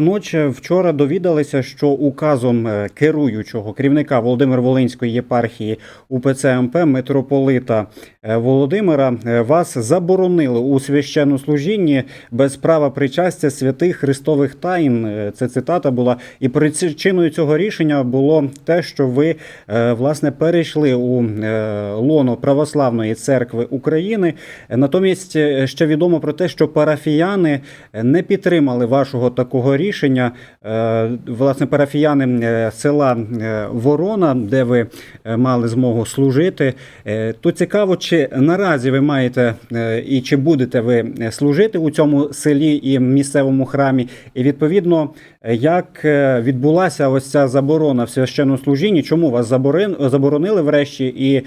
Ночі вчора довідалися, що указом е, керуючого керівника Володимир Волинської єпархії УПЦ МП митрополита е, Володимира е, вас заборонили у священнослужінні без права причастя святих Христових таїн. Е, Це цитата була. І причиною цього рішення було те, що ви власне перейшли у лоно православної церкви України. Натомість ще відомо про те, що парафіяни не підтримали вашого такого рішення. Е, Власне, парафіяни е, села е, Ворона, де ви мали змогу служити. То цікаво, чи наразі ви маєте і чи будете ви служити у цьому селі і місцевому храмі, і відповідно, як відбулася ось ця заборона в священнослужінні, чому вас заборон- заборонили врешті, і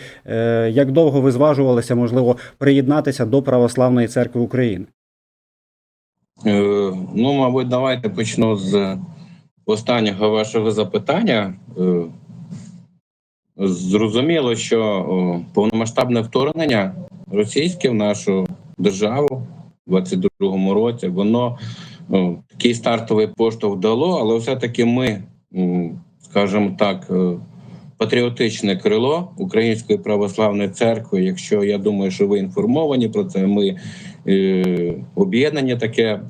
як довго ви зважувалися, можливо, приєднатися до православної церкви України? Е, Ну, мабуть, давайте почну з останнього вашого запитання. Е, Зрозуміло, що повномасштабне вторгнення російське в нашу державу у 22-му році, воно такий стартовий поштовх дало, але все-таки ми, скажімо так, е, патріотичне крило Української православної церкви. Якщо я думаю, що ви інформовані про це, ми об'єднання таке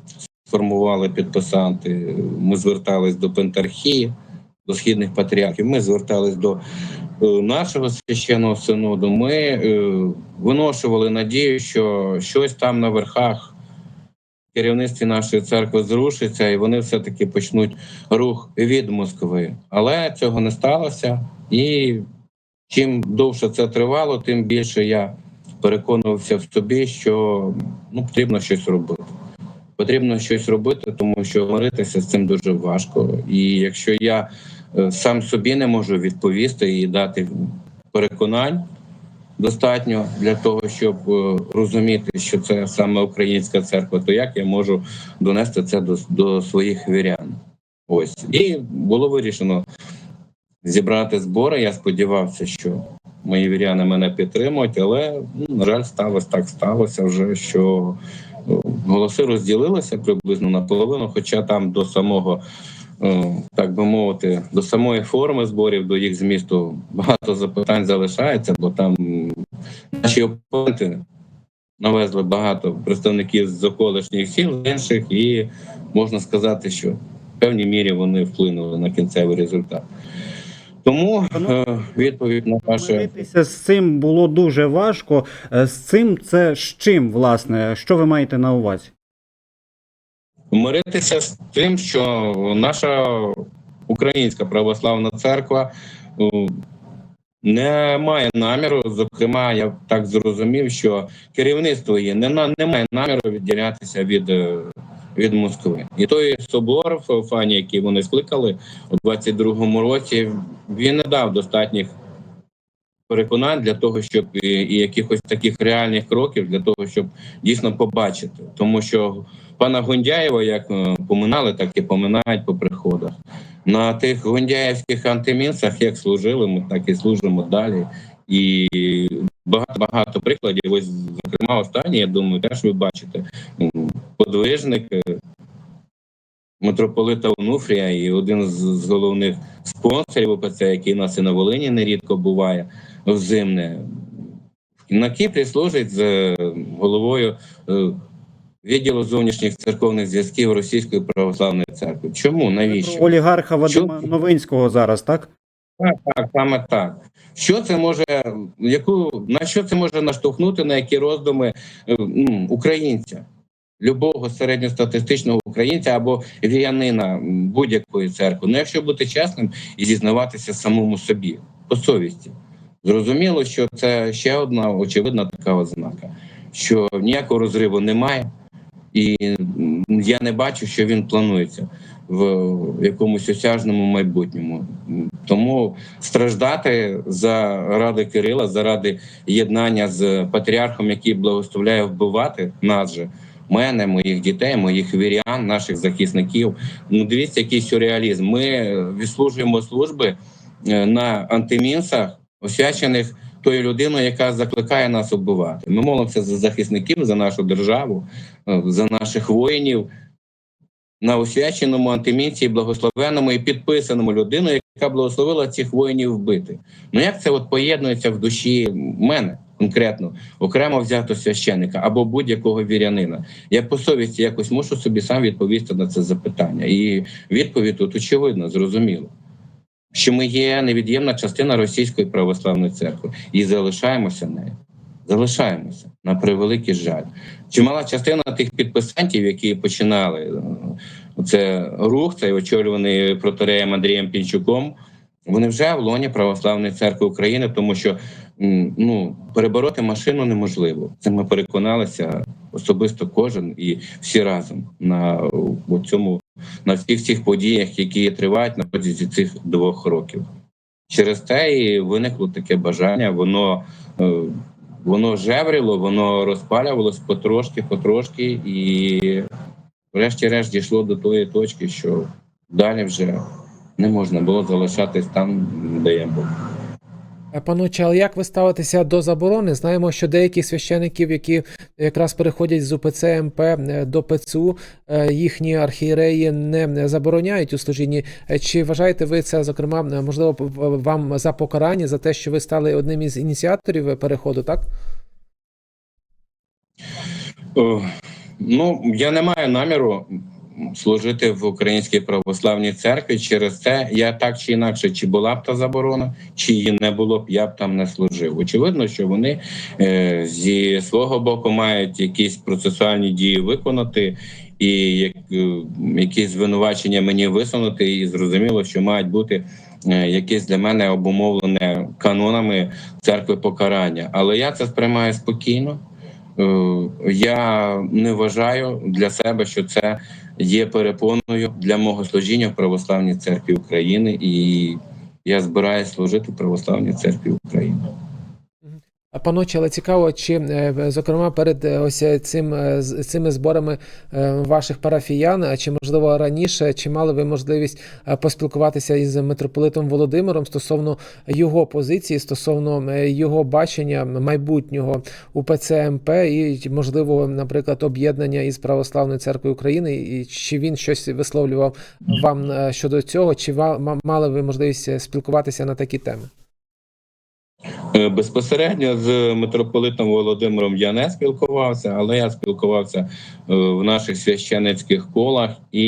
сформували підписанти. Ми звертались до Пентархії, до східних патріархів. Ми звертались до е, нашого священного синоду. Ми е, виношували надію, що щось там на верхах керівництві нашої церкви зрушиться, і вони все-таки почнуть рух від Москви. Але цього не сталося. І чим довше це тривало, тим більше я переконувався в собі, що ну, потрібно щось робити. Потрібно щось робити, тому що миритися з цим дуже важко. І якщо я е, сам собі не можу відповісти і дати переконань достатньо для того, щоб е, розуміти, що це саме українська церква, то як я можу донести це до, до своїх вірян? Ось і було вирішено зібрати збори. Я сподівався, що мої віряни мене підтримують, але ну, на жаль, сталося так сталося вже, що ну, голоси розділилися приблизно наполовину, хоча там до самого. е, Так би мовити, до самої форми зборів, до їх змісту багато запитань залишається, бо там наші опоненти навезли багато представників з околишніх сіл інших, і можна сказати, що в певній мірі вони вплинули на кінцевий результат. Тому е, відповідь на ваше Миритися з цим було дуже важко. Е, З цим це з чим, власне, що ви маєте на увазі? миритися з тим, що наша українська православна церква е, не має наміру. Зокрема, я так зрозумів, що керівництво є не не має наміру відділятися від. Від Москви і той собор Феофані, який вони скликали у 22-му році, він не дав достатніх переконань для того, щоб і, і якихось таких реальних кроків для того, щоб дійсно побачити, тому що пана Гундяєва, як е, поминали, так і поминають по приходах. На тих гундяєвських антимінцях, як служили, ми так і служимо далі. І багато багато прикладів. Ось зокрема, останній, я думаю, теж ви бачите подвижник е, митрополита Онуфрія і один з, головних спонсорів ОПЦ, який у нас і на Волині нерідко буває взимне. На Кіпрі служить з е, головою е, відділу зовнішніх церковних зв'язків Російської православної церкви. Чому? Навіщо? Олігарха Вадима Що? Новинського зараз, так? Так, так, саме так. Що це може, яку на що це може наштовхнути, на які роздуми українця, любого середньостатистичного українця або віянина будь-якої церкви? Ну, якщо бути чесним і зізнаватися самому собі по совісті, зрозуміло, що це ще одна очевидна така ознака, що ніякого розриву немає, і я не бачу, що він планується в якомусь осяжному майбутньому. Тому страждати заради Кирила, заради єднання з патріархом, який благословляє вбивати нас же, мене, моїх дітей, моїх вірян, наших захисників. Ну, дивіться, який сюрреалізм. Ми відслужуємо служби е, на антимінсах, освячених тою людиною, яка закликає нас вбивати. Ми молимося за захисників, за нашу державу, е, за наших воїнів. на освяченому антимінції, благословеному і підписаному людиною, яка благословила цих воїнів вбити. Ну як це от поєднується в душі мене конкретно, окремо взято священика або будь-якого вірянина? Я по совісті якось мушу собі сам відповісти на це запитання. І відповідь тут очевидно, зрозуміло. Що ми є невід'ємна частина Російської православної церкви і залишаємося нею. Залишаємося на превеликий жаль. Чимала частина тих підписантів, які починали е, це рух, цей очолюваний протореєм Андрієм Пінчуком. Вони вже в лоні Православної церкви України, тому що ну перебороти машину неможливо. Це ми переконалися особисто кожен і всі разом на о, цьому на всіх цих подіях, які тривають на протязі цих двох років. Через те і виникло таке бажання. Воно е, воно жевріло, воно розпалювалось потрошки, потрошки, і врешті-решт дійшло до тої точки, що далі вже не можна було залишатись там, де я був. Е, Паноче, але як ви ставитеся до заборони? Знаємо, що деякі священиків, які якраз переходять з УПЦ МП е, до ПЦУ, е, їхні архієреї не забороняють у служінні. Чи вважаєте ви це, зокрема, можливо, вам за покарання за те, що ви стали одним із ініціаторів переходу, так? Ну, я не маю наміру служити в українській православній церкві. Через це я так чи інакше, чи була б та заборона, чи її не було б, я б там не служив. Очевидно, що вони е, зі свого боку мають якісь процесуальні дії виконати. І як, е, якісь звинувачення мені висунути, і зрозуміло, що мають бути е, якесь для мене обумовлене канонами церкви покарання. Але я це сприймаю спокійно. Е, Я не вважаю для себе, що це є перепоною для мого служіння в православній церкві України, і я збираюся служити православній церкві України. А, Паноче, але цікаво, чи е, зокрема перед е, ось цим е, цими зборами ваших парафіян, чи можливо раніше, чи мали ви можливість поспілкуватися із митрополитом Володимиром стосовно його позиції, стосовно його бачення майбутнього УПЦ МП і можливо, наприклад, об'єднання із Православною церквою України, і чи він щось висловлював вам щодо цього, чи мали ви можливість спілкуватися на такі теми? Е, Безпосередньо з митрополитом Володимиром я не спілкувався, але я спілкувався е, в наших священицьких колах і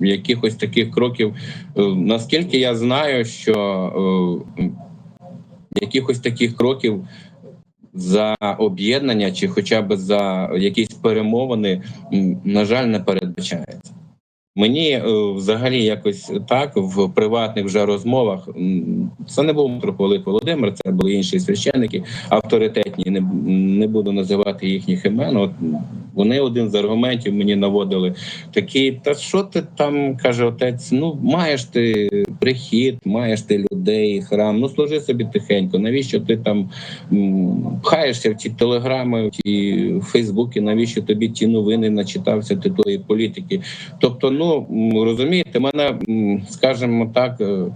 якихось таких кроків, е, наскільки я знаю, що якихось таких кроків за об'єднання чи хоча б за якісь перемовини, на жаль, не передбачається. Мені е, взагалі якось так в приватних вже розмовах це не був митрополит Володимир, це були інші священники, авторитетні. Не, не буду називати їхніх імен. От вони один з аргументів мені наводили такий: та що ти там каже отець? Ну маєш ти прихід, маєш ти людей, храм. Ну служи собі тихенько. Навіщо ти там пхаєшся в ті телеграми, в ті Фейсбуки? Навіщо тобі ті новини начитався ти тої політики? Тобто, ну розумієте, мене, скажімо так, е,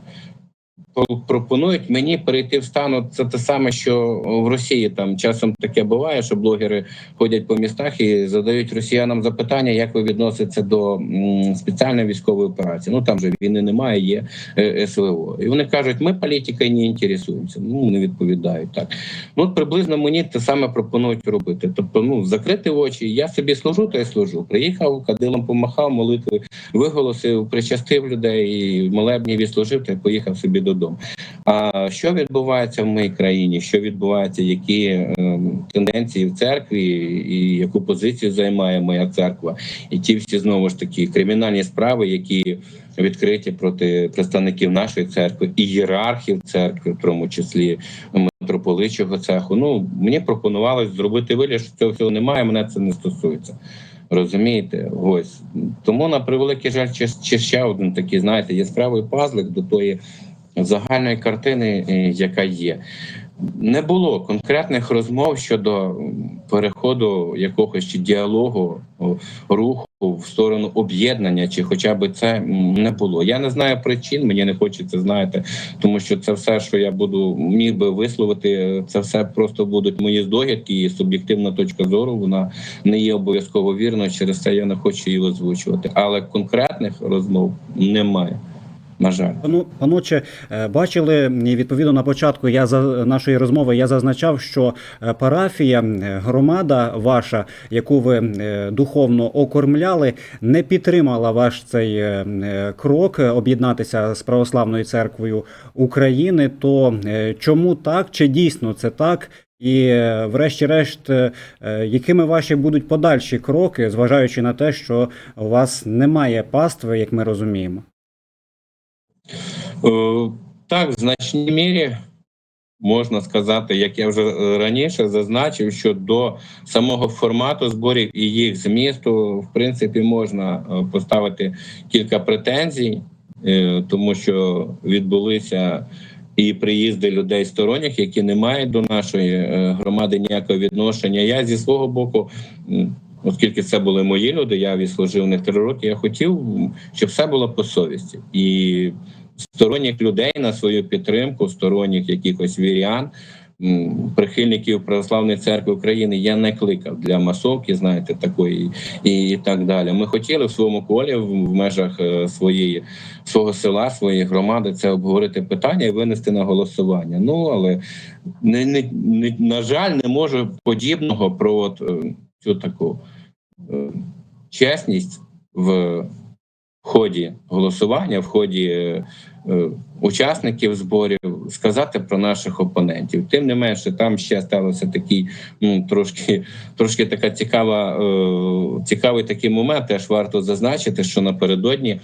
пропонують мені перейти в стану. Це те саме, що в Росії там часом таке буває, що блогери ходять по містах і задають росіянам запитання, як ви відноситеся до спеціальної військової операції. Ну там же війни немає, є е, СВО. І вони кажуть, ми політикою не інтересуємося. Ну вони відповідають так. Ну от приблизно мені те саме пропонують робити. Тобто, ну закрити очі, я собі служу, то й служу. Приїхав, кадилом помахав, молитви виголосив, причастив людей, і молебні відслужив та поїхав собі додому. А що відбувається в моїй країні? Що відбувається, які е, тенденції в церкві, і яку позицію займає моя церква, і ті всі знову ж таки кримінальні справи, які відкриті проти представників нашої церкви і ієрархів церкви, в тому числі митрополичого цеху. Ну мені пропонувалось зробити вигляд, що цього всього немає. Мене це не стосується. Розумієте, ось тому на превеликий жаль, чи ще один такий, знаєте, яскравий пазлик до тої загальної картини, е, яка є. Не було конкретних розмов щодо переходу якогось чи діалогу руху в сторону об'єднання, чи хоча б це не було. Я не знаю причин, мені не хочеться знаєте, тому що це все, що я буду міг би висловити, це все просто будуть мої здогадки і суб'єктивна точка зору. Вона не є обов'язково вірною. Через це я не хочу її озвучувати. Але конкретних розмов немає. На жаль. Паноче, е, бачили відповідно на початку я за нашої розмови я зазначав, що е, парафія, громада ваша, яку ви е, духовно окормляли, не підтримала ваш цей крок об'єднатися з православною церквою України. То чому так? Чи дійсно це так? І, врешті-решт, якими ваші будуть подальші кроки, зважаючи на те, що у вас немає пастви, як ми розуміємо? Е, Так, в значній мірі можна сказати, як я вже е, раніше зазначив, що до самого формату зборів і їх змісту, в принципі, можна е, поставити кілька претензій, тому що відбулися і приїзди людей сторонніх, які не мають до нашої громади ніякого відношення. Я зі свого боку. Оскільки це були мої люди, я відслужив них три роки. Я хотів, щоб все було по совісті, і сторонніх людей на свою підтримку, сторонніх якихось вірян, прихильників Православної церкви України я не кликав для масовки, знаєте, такої і, і так далі. Ми хотіли в своєму колі в, межах е, своєї свого села, своєї громади це обговорити питання і винести на голосування. Ну але не, не, не на жаль, не можу подібного про от, е, цю таку е, чесність в ході голосування, в ході е, е, учасників зборів сказати про наших опонентів. Тим не менше, там ще сталося такий ну, трошки, трошки така цікава, е, цікавий такий момент. Теж варто зазначити, що напередодні.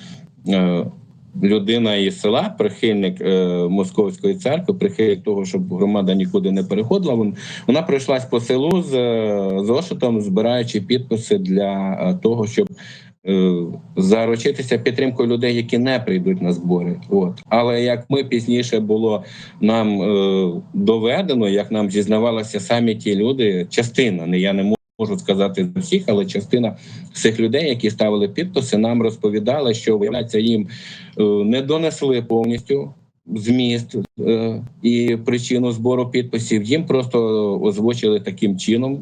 Людина із села, прихильник е, московської церкви, прихильник того, щоб громада нікуди не переходила. Вон- Вона пройшлась по селу з е, зошитом, збираючи підписи для того, щоб заручитися підтримкою людей, які не прийдуть на збори. От але як ми пізніше було нам е, доведено, як нам зізнавалися самі ті люди, частина не я не можу. Можу сказати за всіх, але частина цих людей, які ставили підписи, нам розповідали, що виявляється, їм е, не донесли повністю зміст е, і причину збору підписів. Їм просто озвучили таким чином.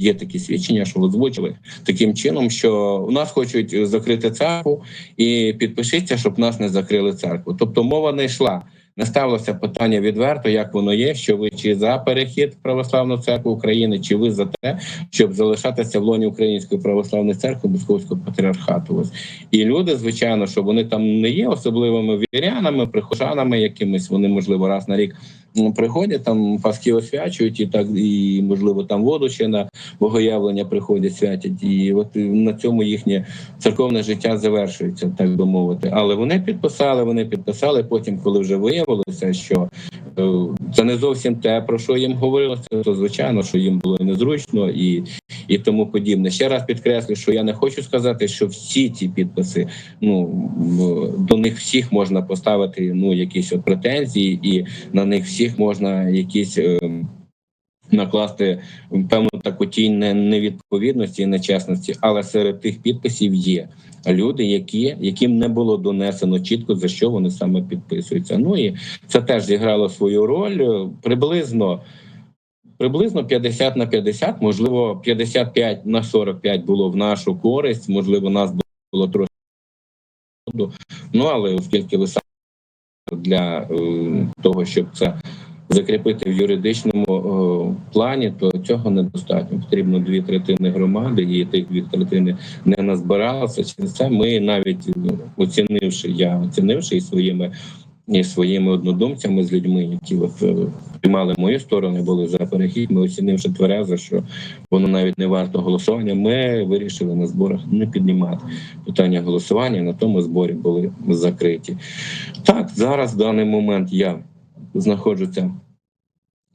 Є такі свідчення, що озвучили таким чином, що у нас хочуть закрити церкву, і підпишіться, щоб нас не закрили церкву. Тобто мова не йшла. Не ставилося питання відверто, як воно є, що ви чи за перехід в православну церкву України, чи ви за те, щоб залишатися в лоні Української православної церкви Московського патріархату. Ось і люди, звичайно, що вони там не є особливими вірянами, прихожанами якимись. Вони можливо раз на рік приходять там паски освячують, і так і можливо там воду ще на богоявлення приходять, святять. І от на цьому їхнє церковне життя завершується, так би мовити. Але вони підписали, вони підписали. Потім, коли вже виявилося, що е, це не зовсім те, про що їм говорилося, то звичайно, що їм було незручно і, і тому подібне. Ще раз підкреслю, що я не хочу сказати, що всі ці підписи, ну до них всіх можна поставити ну якісь от претензії, і на них всіх можна якісь. е, Накласти певну не- невідповідності і нечесності, але серед тих підписів є люди, які яким не було донесено чітко за що вони саме підписуються. Ну і це теж зіграло свою роль приблизно. Приблизно 50 на 50, можливо, 55 на 45 було в нашу користь, можливо, нас було трошки. Ну але оскільки ви саме для е, того, щоб це закріпити в юридичному е, плані, то цього недостатньо. Потрібно дві третини громади, і тих дві третини не назбиралося. Через це ми навіть ну, оцінивши, я оцінивши і своїми і своїми однодумцями з людьми, які от е, приймали мою сторону, були за перехід. Ми оцінивши тверезо, що воно навіть не варто голосування. Ми вирішили на зборах не піднімати питання голосування. На тому зборі були закриті. Так, зараз в даний момент я знаходжуся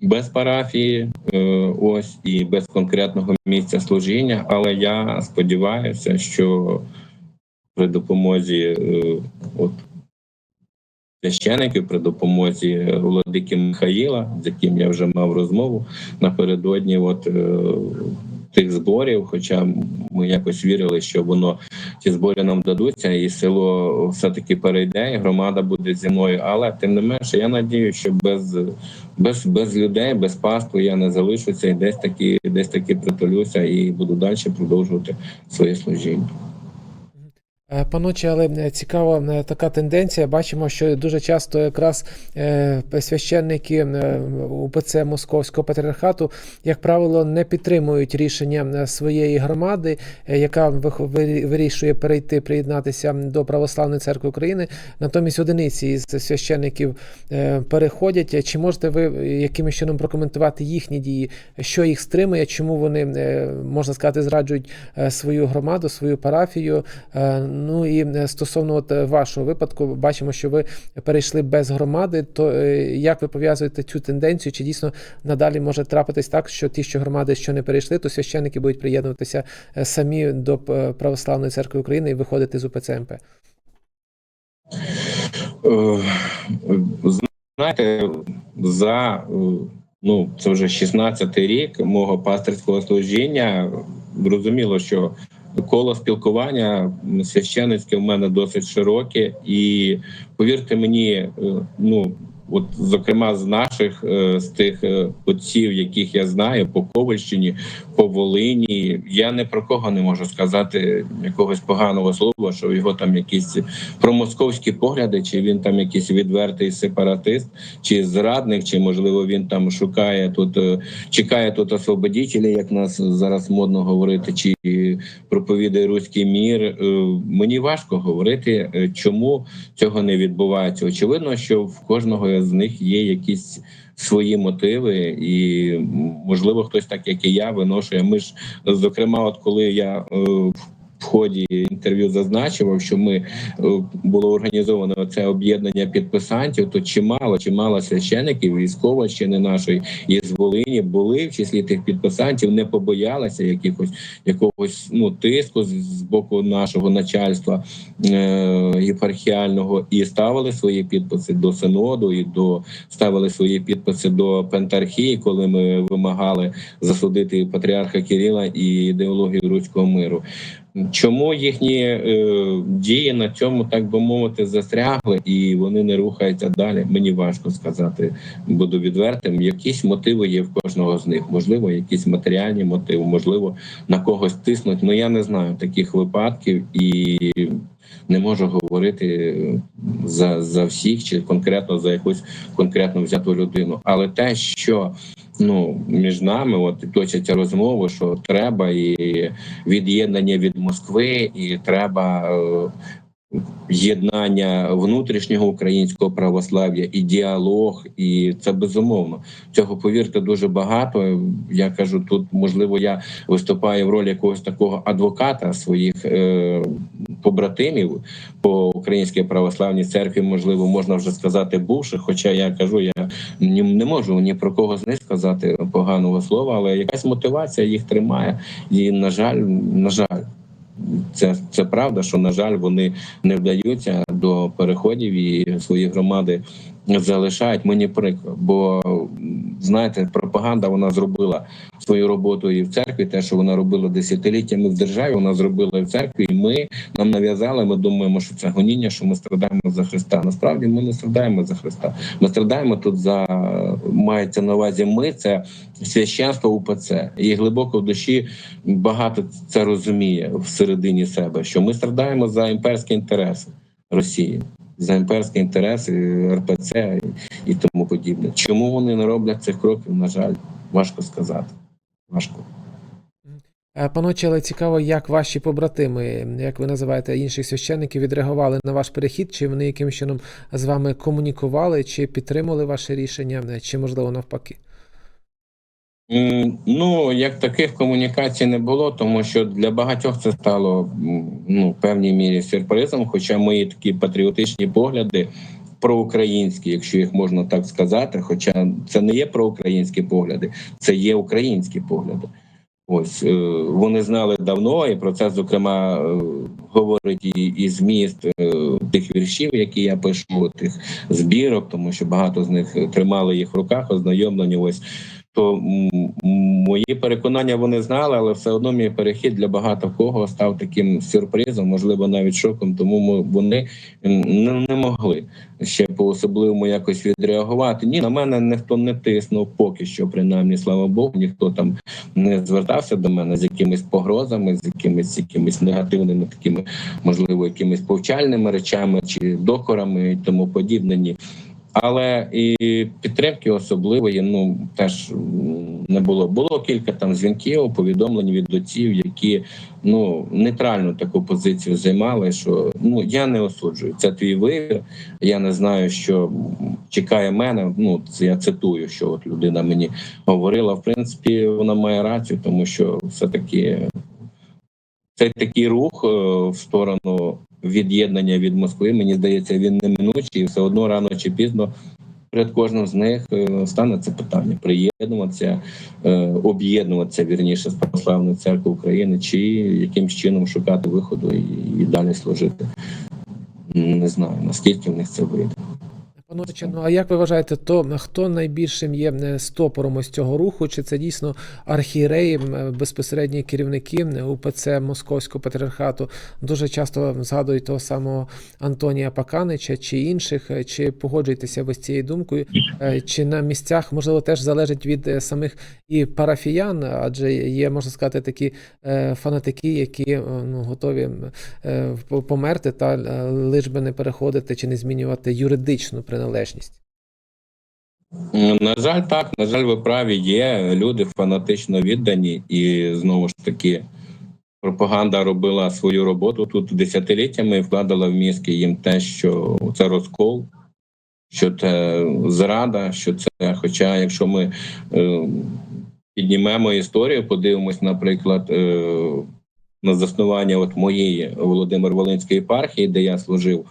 без парафії, е, ось і без конкретного місця служіння, але я сподіваюся, що при допомозі е, от священиків, при допомозі владики Михаїла, з яким я вже мав розмову напередодні, от е, тих зборів, хоча Ми якось вірили, що воно ті збори нам дадуться, і село все таки перейде, і громада буде зі мною. Але тим не менше, я надію, що без, без, без людей, без пасту я не залишуся і десь таки, десь таки притулюся і буду далі продовжувати своє служіння. Е, Паночі, але е, цікава е, така тенденція. Бачимо, що дуже часто якраз священники УПЦ Московського патріархату, як правило, не підтримують рішення своєї громади, яка вирішує перейти, приєднатися до Православної церкви України. Натомість одиниці із священників переходять. Чи можете ви якимось чином прокоментувати їхні дії, що їх стримує, чому вони можна сказати зраджують свою громаду, свою парафію? Ну і е, стосовно от е, вашого випадку, бачимо, що ви перейшли без громади. То е, як ви пов'язуєте цю тенденцію? Чи дійсно надалі може трапитись так, що ті, що громади що не перейшли, то священники будуть приєднуватися самі до Православної церкви України і виходити з УПЦ МП? Знаєте, за ну це вже 16-й рік мого пастирського служіння. Зрозуміло, що коло спілкування священницьке в мене досить широке, і повірте мені, е, ну от зокрема з наших е, з тих е, отців, яких я знаю, по Ковальщині, по Волині, я не про кого не можу сказати якогось поганого слова, що його там якісь промосковські погляди, чи він там якийсь відвертий сепаратист, чи зрадник, чи можливо він там шукає тут, е, чекає тут освободітелі, як нас зараз модно говорити, чи проповідає руський мір. Е, Мені важко говорити, е, чому цього не відбувається. Очевидно, що в кожного з них є якісь свої мотиви, і можливо хтось так, як і я, виношує. Ми ж зокрема, от коли я е, в- в ході інтерв'ю зазначив, що ми е, було організовано це об'єднання підписантів, то чимало, чимало священиків військовощини нашої із Волині були в числі тих підписантів, не побоялися якихось якогось ну тиску з боку нашого начальства е, єпархіального і ставили свої підписи до синоду і до ставили свої підписи до пентархії, коли ми вимагали засудити патріарха Кирила і ідеологію руського миру. Чому їхні е, дії на цьому, так би мовити, застрягли і вони не рухаються далі? Мені важко сказати. Буду відвертим. Якісь мотиви є в кожного з них. Можливо, якісь матеріальні мотиви, можливо, на когось тиснуть. Ну я не знаю таких випадків і не можу говорити за, за всіх чи конкретно за якусь конкретно взяту людину. Але те, що ну між нами, от точаться розмови, що треба і від'єднання від Москви, і треба е, єднання внутрішнього українського православ'я і діалог, і це безумовно. Цього повірте дуже багато. Я кажу, тут можливо я виступаю в ролі якогось такого адвоката своїх е, побратимів по українській православній церкві. Можливо, можна вже сказати бувших. Хоча я кажу, я ні, не можу ні про кого з них сказати поганого слова, але якась мотивація їх тримає. І на жаль, на жаль. Це, це правда, що на жаль, вони не вдаються до переходів і свої громади залишають. Мені прикро, бо знаєте, пропаганда вона зробила свою роботу і в церкві. Те, що вона робила десятиліттями в державі, вона зробила і в церкві. І ми нам нав'язали. Ми думаємо, що це гоніння, що ми страдаємо за Христа. Насправді ми не страдаємо за Христа. Ми страдаємо тут за мається на увазі. Ми це священство УПЦ, і глибоко в душі багато це розуміє всередині себе, що ми страдаємо за імперські інтереси Росії, за імперські інтереси РПЦ і, тому подібне. Чому вони не роблять цих кроків? На жаль, важко сказати. Важко. Е, Паночі, але цікаво, як ваші побратими, як ви називаєте інших священників, відреагували на ваш перехід, чи вони якимось чином з вами комунікували, чи підтримали ваше рішення, чи можливо навпаки? Ну, як таких комунікацій не було, тому що для багатьох це стало ну, в певній мірі сюрпризом. Хоча мої такі патріотичні погляди проукраїнські, якщо їх можна так сказати. Хоча це не є проукраїнські погляди, це є українські погляди. Ось е, вони знали давно, і про це зокрема е, говорить і, і зміст е, тих віршів, які я пишу, тих збірок, тому що багато з них тримали їх в руках, ознайомлені ось то м, мої переконання вони знали, але все одно мій перехід для багато кого став таким сюрпризом, можливо, навіть шоком. Тому ми, вони не могли ще по особливому якось відреагувати. Ні, на мене ніхто не тиснув поки що, принаймні, слава Богу, ніхто там не звертався до мене з якимись погрозами, з якимись якимись негативними такими, можливо, якимись повчальними речами чи докорами і тому подібне. Ні. Але і підтримки особливої ну теж не було. Було кілька там дзвінків, повідомлень від отців, які ну нейтральну таку позицію займали. Що ну я не осуджую. Це твій вибір. Я не знаю, що чекає мене. Ну це я цитую, що от людина мені говорила. В принципі, вона має рацію, тому що все таки цей такий рух е, в сторону від'єднання від Москви. Мені здається, він неминучий, і все одно рано чи пізно. Перед кожним з них е, стане це питання: приєднуватися, е, об'єднуватися вірніше з православною церквою України, чи якимсь чином шукати виходу і далі служити. Не знаю наскільки в них це вийде. Ну а як ви вважаєте, то хто найбільшим є е, стопором ось цього руху? Чи це дійсно архієреї, безпосередні керівники УПЦ Московського патріархату? Дуже часто згадують того самого Антонія Паканича чи інших. Е, Чи погоджуєтеся ви з цією думкою? Е, Чи на місцях можливо теж залежить від е, самих і парафіян, адже є, можна сказати, такі е, фанатики, які е, ну, готові е, померти та е, лиш би не переходити чи не змінювати юридичну приналежність. На жаль, так, на жаль, ви праві. Є люди фанатично віддані, і знову ж таки, пропаганда робила свою роботу тут десятиліттями і вкладала в мізки їм те, що це розкол, що це зрада, що це. Хоча, якщо ми е, піднімемо історію, подивимось, наприклад, е, на заснування от моєї Володимир Волинської єпархії, де я служив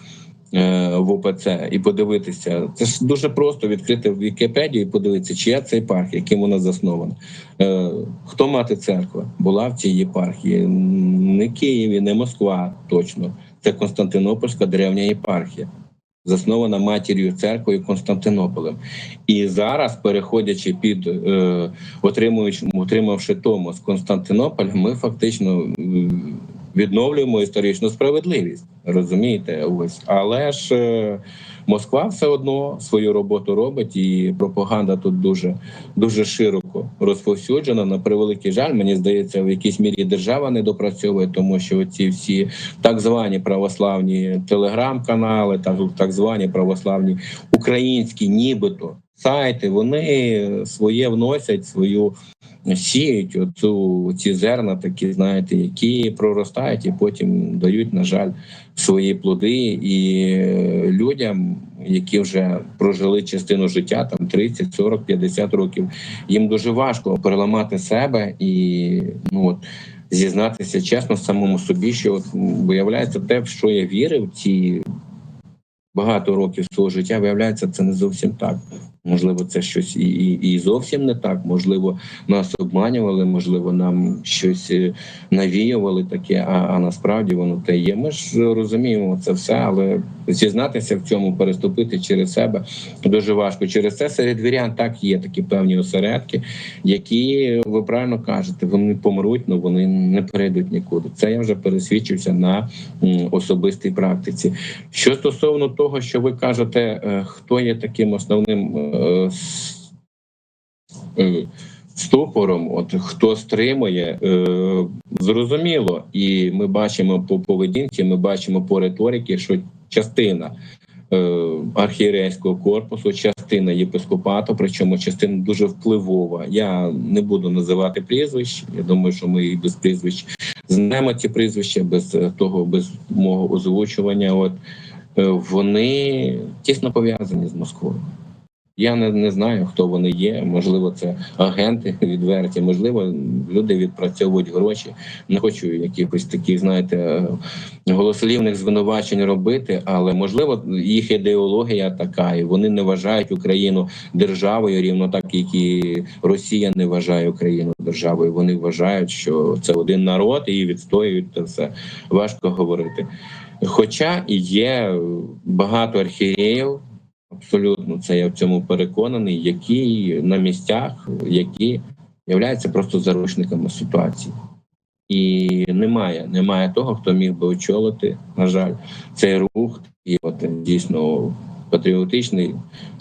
в ОПЦ, і подивитися. Це ж дуже просто відкрити в Вікіпедію і подивитися, чия це єпархія, яким вона заснована. Е, Хто мати церква була в цій єпархії? Не Києві, не Москва, точно. Це Константинопольська древня єпархія, заснована матір'ю церквою Константинополем. І зараз, переходячи під е, отримуючи, отримавши Томос Константинополь, ми фактично відновлюємо історичну справедливість. Розумієте, ось але ж е, Москва все одно свою роботу робить, і пропаганда тут дуже дуже широко розповсюджена. На превеликий жаль, мені здається, в якійсь мірі держава не допрацьовує, тому що ці всі так звані православні телеграм-канали, так, так звані православні українські, нібито сайти, вони своє вносять свою сіють оцю ці зерна, такі знаєте, які проростають і потім дають, на жаль, свої плоди і е, людям, які вже прожили частину життя, там 30, 40, 50 років. Їм дуже важко переламати себе і ну от зізнатися чесно самому собі, що от виявляється те, в що я вірив, ці багато років свого життя, виявляється, це не зовсім так. Можливо, це щось і, і, і зовсім не так. Можливо, нас обманювали, можливо, нам щось е, навіювали таке, а, а насправді воно те є. Ми ж розуміємо це все, але зізнатися в цьому, переступити через себе дуже важко. Через це серед вірян так є такі певні осередки, які ви правильно кажете, вони помруть, але вони не перейдуть нікуди. Це я вже пересвідчився на особистій практиці. Що стосовно того, що ви кажете, е, хто є таким основним е, е, стопором, от хто стримує, е, зрозуміло, і ми бачимо по поведінці, ми бачимо по риториці, що частина е, архієрейського корпусу, частина єпископату, причому частина дуже впливова. Я не буду називати прізвищ. Я думаю, що ми і без прізвищ знаємо ці прізвища, без того, без мого озвучування. От вони тісно пов'язані з Москвою. Я не, не знаю, хто вони є. Можливо, це агенти відверті, можливо, люди відпрацьовують гроші. Не хочу якихось таких, знаєте, голослівних звинувачень робити, але можливо їх ідеологія така, і вони не вважають Україну державою, рівно так, як і Росія не вважає Україну державою. Вони вважають, що це один народ і відстоюють це все. Важко говорити. Хоча є багато архієрів, абсолютно це я в цьому переконаний, які на місцях, які являються просто заручниками ситуації. І немає, немає того, хто міг би очолити, на жаль, цей рух, і от дійсно патріотичний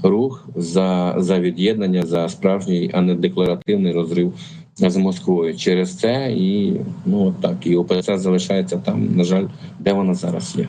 рух за, за від'єднання, за справжній, а не декларативний розрив з Москвою. Через це і ну так, і ОПЦ залишається там, на жаль, де вона зараз є.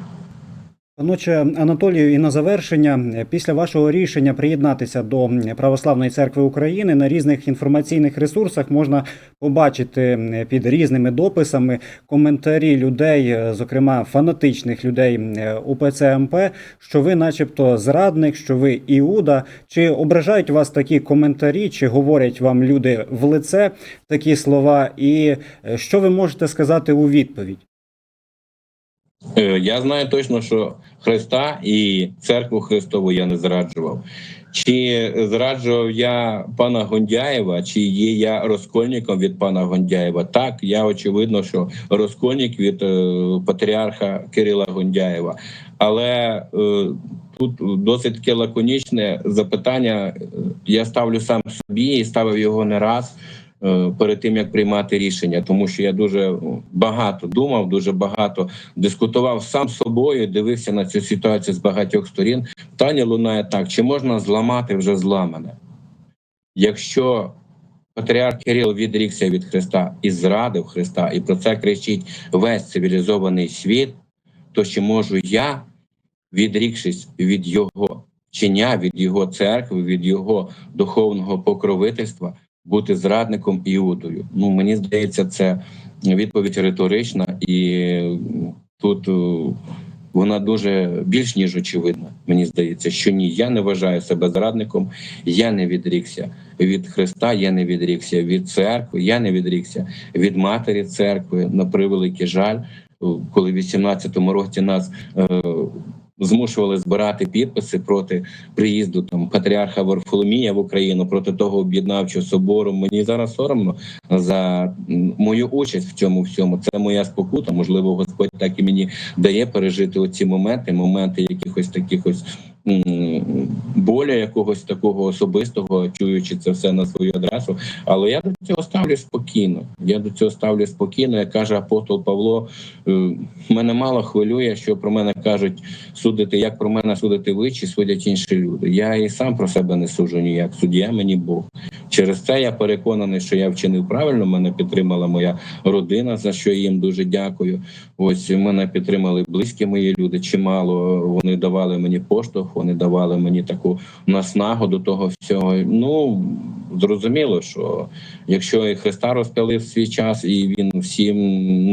Паноче Анатолію, і на завершення, після вашого рішення приєднатися до Православної церкви України на різних інформаційних ресурсах можна побачити під різними дописами коментарі людей, зокрема фанатичних людей е, УПЦ МП, що ви, начебто, зрадник, що ви Іуда. Чи ображають вас такі коментарі, чи говорять вам люди в лице такі слова? І е, що ви можете сказати у відповідь? Е, Я знаю точно, що Христа і церкву Христову я не зраджував. Чи зраджував я пана Гондяєва, чи є я розкольником від пана Гондяєва? Так, я очевидно, що розкольник від е, патріарха Кирила Гондяєва. Але е, тут досить таке лаконічне запитання. Я ставлю сам собі і ставив його не раз перед тим як приймати рішення, тому що я дуже багато думав, дуже багато дискутував сам собою, дивився на цю ситуацію з багатьох сторін. Питання лунає так: чи можна зламати вже зламане? Якщо патріарх Кирил відрікся від Христа і зрадив Христа, і про це кричить весь цивілізований світ, то чи можу я, відрікшись від його вчення, від його церкви, від його духовного покровительства, бути зрадником Іудою? Ну мені здається, це відповідь риторична, і тут е, вона дуже більш ніж очевидна. Мені здається, що ні, я не вважаю себе зрадником, я не відрікся від Христа, я не відрікся від церкви, я не відрікся від матері церкви. На превеликий жаль, коли в 18-му році нас е, змушували збирати підписи проти приїзду там патріарха Варфоломія в Україну проти того об'єднавчого собору. Мені зараз соромно за мою участь в цьому всьому. Це моя спокута. Можливо, Господь так і мені дає пережити оці моменти, моменти якихось таких ось боля, якогось такого особистого, чуючи це все на свою адресу. Але я до цього ставлю спокійно. Я до цього ставлю спокійно. Як каже апостол Павло, е, мене мало хвилює, що про мене кажуть судити, як про мене судити ви, чи судять інші люди. Я і сам про себе не суджу ніяк. Суддя мені Бог. Через це я переконаний, що я вчинив правильно. Мене підтримала моя родина, за що їм дуже дякую. Ось мене підтримали близькі мої люди. Чимало вони давали мені поштовх, вони давали мені таку наснагу до того всього. Ну зрозуміло, що якщо і Христа розпялив свій час, і він всім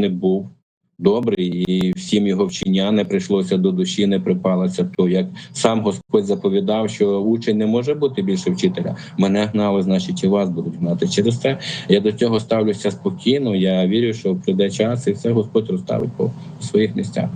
не був добрий, і всім його вчення не прийшлося до душі, не припалося. То як сам Господь заповідав, що учень не може бути більше вчителя. Мене гнали, значить, і вас будуть гнати. Через це я до цього ставлюся спокійно. Я вірю, що прийде час, і все Господь розставить по своїх місцях.